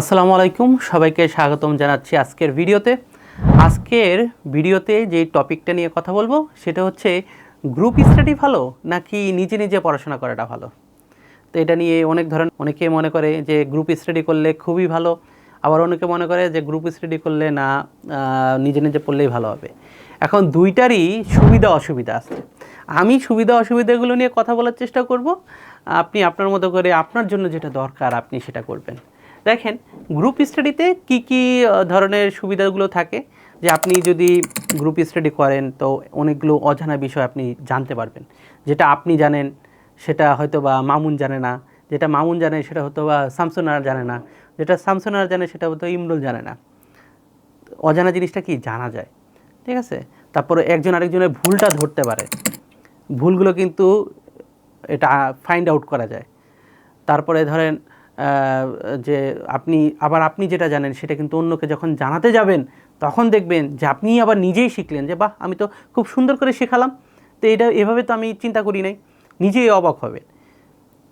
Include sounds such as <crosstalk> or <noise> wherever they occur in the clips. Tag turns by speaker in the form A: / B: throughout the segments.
A: আসসালামু আলাইকুম, সবাইকে স্বাগতম জানাচ্ছি আজকের ভিডিওতে। আজকের ভিডিওতে যে টপিকটা নিয়ে কথা বলব, সেটা হচ্ছে, গ্রুপ স্টাডি ভালো নাকি নিজে নিজে পড়াশোনা করাটা ভালো? তো এটা নিয়ে অনেক ধরনের, অনেকে মনে করে যে গ্রুপ স্টাডি করলে খুবই ভালো, আবার অনেকে মনে করে যে গ্রুপ স্টাডি করলে না নিজে নিজে পড়লেই ভালো হবে। এখন দুইটারই সুবিধা অসুবিধা আছে। আমি সুবিধা অসুবিধাগুলো নিয়ে কথা বলার চেষ্টা করব। আপনি আপনার মতো করে আপনার জন্য যেটা দরকার, আপনি সেটা করবেন। দেখেন গ্রুপ স্টাডিতে কি কি ধরনের সুবিধাগুলো থাকে? যে আপনি যদি গ্রুপ স্টাডি করেন, তো অনেকগুলো অজানা বিষয় আপনি জানতে পারবেন। যেটা আপনি জানেন, সেটা হয়তো বা মামুন জানে না। যেটা মামুন জানে, সেটা হয়তো বা শামসুনার জানে না। যেটা শামসুনার জানে, সেটা হয়তো ইমরুল জানে না। অজানা জিনিসটা কি? জানা যায়। ঠিক আছে? তারপরে একজন আরেকজনের ভুলটা ধরতে পারে। ভুলগুলো কিন্তু এটা ফাইন্ড আউট করা যায়। তারপরে ধরেন যে আপনি, আবার আপনি যেটা জানেন, সেটা কিন্তু অন্যকে যখন জানাতে যাবেন, তখন দেখবেন যে আপনি আবার নিজেই শিখলেন যে, বাহ, আমি তো খুব সুন্দর করে শেখালাম। তো এটা, এভাবে তো আমি চিন্তা করি নাই। নিজেই অবাক হবেন।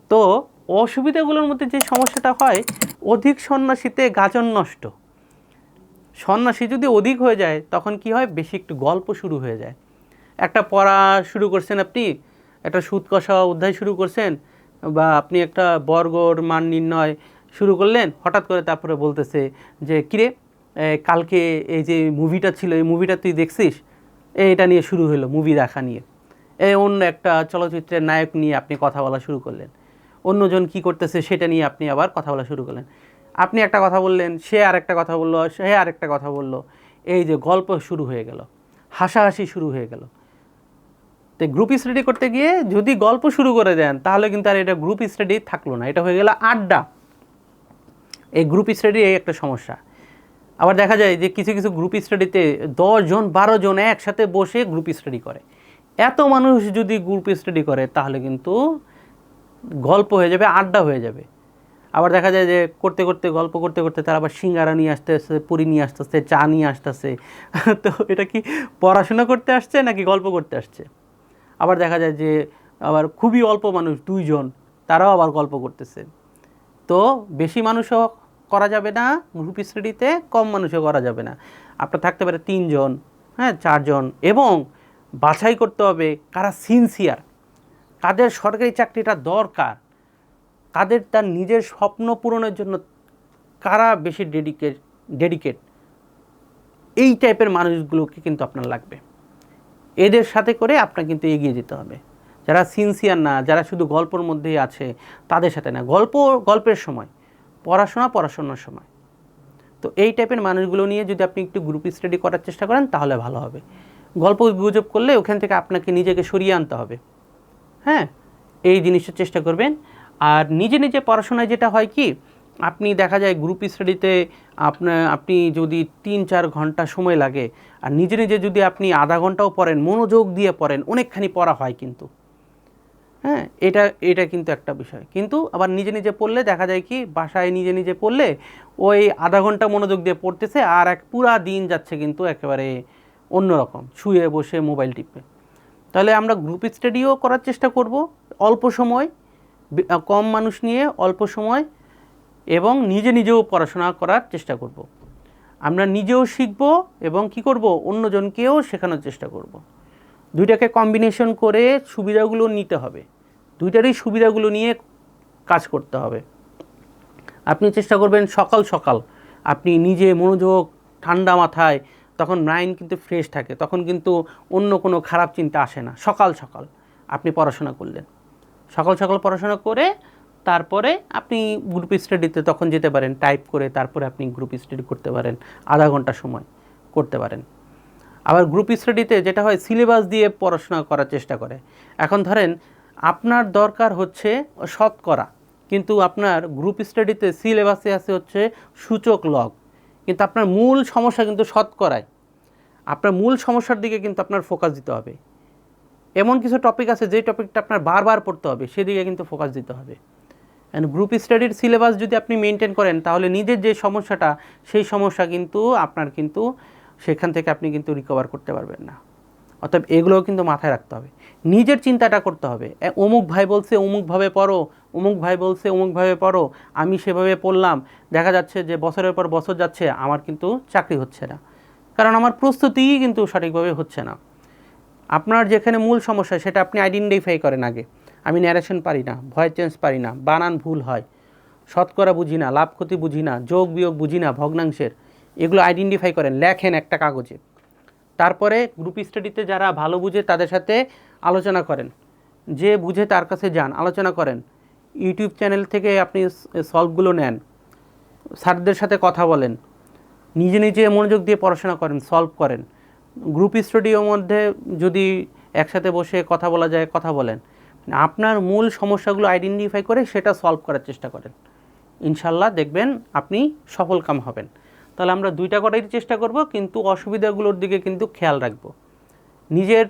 A: তো অসুবিধাগুলোর মধ্যে যে সমস্যাটা হয়, অধিক সন্ন্যাসীতে গাজন নষ্ট। সন্ন্যাসী যদি অধিক হয়ে যায়, তখন কি হয়? বেশি একটু গল্প শুরু হয়ে যায়। একটা পড়া শুরু করছেন আপনি, একটা সুদ কষা অধ্যায় শুরু করছেন বা আপনি একটা বর্গর মান নির্ণয় শুরু করলেন, হঠাৎ করে তারপরে বলতেছে যে, কিরে কালকে এই যে মুভিটা ছিল, এই মুভিটা তুই দেখছিস? এটা নিয়ে শুরু হলো মুভি দেখা নিয়ে। এই অন্য একটা চলচ্চিত্রের নায়ক নিয়ে আপনি কথা বলা শুরু করলেন। অন্যজন কি করতেছে সেটা নিয়ে আপনি আবার কথা বলা শুরু করলেন। আপনি একটা কথা বললেন, সে আরেকটা কথা বলল, সে আরেকটা কথা বলল। এই যে গল্প শুরু হয়ে গেল, হাসাহাসি শুরু হয়ে গেল। তো গ্রুপ স্টাডি করতে গিয়ে যদি গল্প শুরু করে দেন, তাহলে কিন্তু আর এটা গ্রুপ স্টাডি থাকল না। এটা হয়ে গেল আড্ডা। এই গ্রুপ স্টাডি এই একটা সমস্যা। আবার দেখা যায় যে কিছু কিছু গ্রুপ স্টাডিতে দশজন বারো জন একসাথে বসে গ্রুপ স্টাডি করে। এত মানুষ যদি গ্রুপ স্টাডি করে, তাহলে কিন্তু গল্প হয়ে যাবে, আড্ডা হয়ে যাবে। আবার দেখা যায় যে করতে করতে, গল্প করতে করতে তারা আবার সিঙ্গারা নিয়ে আসতে আসতে, পুরি নিয়ে আসতেছে চা নিয়ে আসতে আসতেছে <laughs> তো এটা কি পড়াশোনা করতে আসছে নাকি গল্প করতে আসছে? আবার দেখা যায় যে আবার খুবই অল্প মানুষ, দুইজন, তারাও আবার গল্প করতেছে। তো বেশি মানুষও করা যাবে না, গ্রুপ স্টাডিতে কম মানুষও করা যাবে না। আপনার থাকতে পারে তিনজন হ্যাঁ চারজন এবং বাছাই করতে হবে কারা সিনসিয়ার কাদের সরকারি চাকরিটা দরকার, কাদের তার নিজের স্বপ্ন পূরণের জন্য কারা বেশি ডেডিকেট ডেডিকেট এই টাইপের মানুষগুলোকে কিন্তু আপনার লাগবে। এদের সাথে করে আপনার কিন্তু এগিয়ে যেতে হবে। যারা সিনসিয়ার না, যারা শুধু গল্পর মধ্যেই আছে, তাদের সাথে না। গল্প, গল্পের সময়, পড়াশোনা পড়াশোনার সময়। তো এই টাইপের মানুষগুলো নিয়ে যদি আপনি একটু গ্রুপ স্টাডি করার চেষ্টা করেন, তাহলে ভালো হবে। গল্প গুজব করলে ওখান থেকে আপনাকে নিজেকে সরিয়ে আনতে হবে। হ্যাঁ? এই জিনিসটা চেষ্টা করবেন। আর নিজে নিজে পড়াশোনায় যেটা হয় কি আপনি দেখা যায় গ্রুপ স্টাডিতে আপনার আপনি যদি তিন চার ঘণ্টা সময় লাগে, আর নিজে নিজে যদি আপনি আধা ঘন্টাও পড়েন, মনোযোগ দিয়ে পড়েন, অনেকখানি পড়া হয় কিন্তু। হ্যাঁ এটা এটা কিন্তু একটা বিষয়। কিন্তু আবার নিজে নিজে পড়লে দেখা যায় কি, বাসায় নিজে নিজে পড়লে ওই আধা ঘণ্টা মনোযোগ দিয়ে পড়তেছে, আর এক পুরা দিন যাচ্ছে কিন্তু একেবারে অন্যরকম, শুয়ে বসে মোবাইল টিপে। তাহলে আমরা গ্রুপ স্টাডিও করার চেষ্টা করব, অল্প সময় কম মানুষ নিয়ে অল্প সময় এবং নিজে নিজেও পড়াশোনা করার চেষ্টা করব। আমরা নিজেও শিখব এবং কি করব? অন্যজনকেও শেখানোর চেষ্টা করব। দুইটাকে কম্বিনেশন করে সুবিধাগুলো নিতে হবে। দুইটারই সুবিধাগুলো নিয়ে কাজ করতে হবে। আপনি চেষ্টা করবেন সকাল সকাল আপনি নিজে মনোযোগ ঠান্ডা মাথায়, তখন মাইন্ড কিন্তু ফ্রেশ থাকে, তখন কিন্তু অন্য কোনো খারাপ চিন্তা আসে না। সকাল সকাল আপনি পড়াশোনা করলেন। সকাল সকাল পড়াশোনা করে তারপরে আপনি গ্রুপ স্টাডিতে তখন যেতে পারেন টাইপ করে তারপরে আপনি গ্রুপ স্টাডি করতে পারেন, আধা ঘণ্টা সময় করতে পারেন। আবার গ্রুপ স্টাডিতে যেটা হয় সিলেবাস দিয়ে পড়াশোনা করার চেষ্টা করে। এখন ধরেন, আপনার দরকার হচ্ছে শতকরা, কিন্তু আপনার গ্রুপ স্টাডিতে সিলেবাসে আছে হচ্ছে সূচক লগ কিন্তু আপনার মূল সমস্যা কিন্তু শতকরায়। আপনার মূল সমস্যার দিকে কিন্তু আপনার ফোকাস দিতে হবে। এমন কিছু টপিক আছে যে টপিকটা আপনার বারবার পড়তে হবে, সেদিকে কিন্তু ফোকাস দিতে হবে। অ্যান্ড গ্রুপ স্টাডির সিলেবাস যদি আপনি মেনটেন করেন, তাহলে নিজের যে সমস্যাটা, সেই সমস্যা কিন্তু আপনার কিন্তু সেখান থেকে আপনি কিন্তু রিকভার করতে পারবেন না। অতএব এগুলোও কিন্তু মাথায় রাখতে হবে। নিজের চিন্তাটা করতে হবে। অমুক ভাই বলছে অমুকভাবে পড়ো, অমুক ভাই বলছে অমুকভাবে পড়ো, আমি সেভাবে পড়লাম, দেখা যাচ্ছে যে বছরের পর বছর যাচ্ছে, আমার কিন্তু চাকরি হচ্ছে না। কারণ আমার প্রস্তুতিই কিন্তু সঠিকভাবে হচ্ছে না। আপনার যেখানে মূল সমস্যা, সেটা আপনি আইডেন্টিফাই করেন আগে। আমি ন্যারেশন পারি না ভয়েস চেঞ্জ পারি না, বানান ভুল হয়, শতকরা বুঝি না, লাভ ক্ষতি বুঝি না, যোগ বিয়োগ বুঝি না, ভগ্নাংশের, এগুলো আইডেন্টিফাই করেন, লেখেন একটা কাগজে। তারপরে গ্রুপ স্টাডিতে যারা ভালো বুঝে তাদের সাথে আলোচনা করেন, যে বুঝে তার কাছে যান, আলোচনা করেন। ইউটিউব চ্যানেল থেকে আপনি সলভগুলো নেন, স্যারদের সাথে কথা বলেন, নিজে নিজে মনোযোগ দিয়ে পড়াশোনা করেন সলভ করেন। গ্রুপ স্টাডিওর মধ্যে যদি একসাথে বসে কথা বলা যায়, কথা বলেন। আপনার মূল সমস্যাগুলো আইডেন্টিফাই করে সেটা সলভ করার চেষ্টা করেন। ইনশাল্লাহ দেখবেন আপনি সফল কাম হবেন। তাহলে আমরা দুইটা করাই চেষ্টা করব, কিন্তু অসুবিধাগুলোর দিকে কিন্তু খেয়াল রাখব। নিজের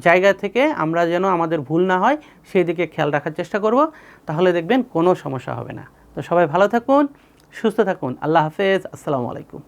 A: জায়গা থেকে আমরা যেন আমাদের ভুল না হয়, সেই দিকে খেয়াল রাখার চেষ্টা করব, তাহলে দেখবেন কোনো সমস্যা হবে না। তো সবাই ভালো থাকুন, সুস্থ থাকুন। আল্লাহ হাফেজ, আসসালামু আলাইকুম।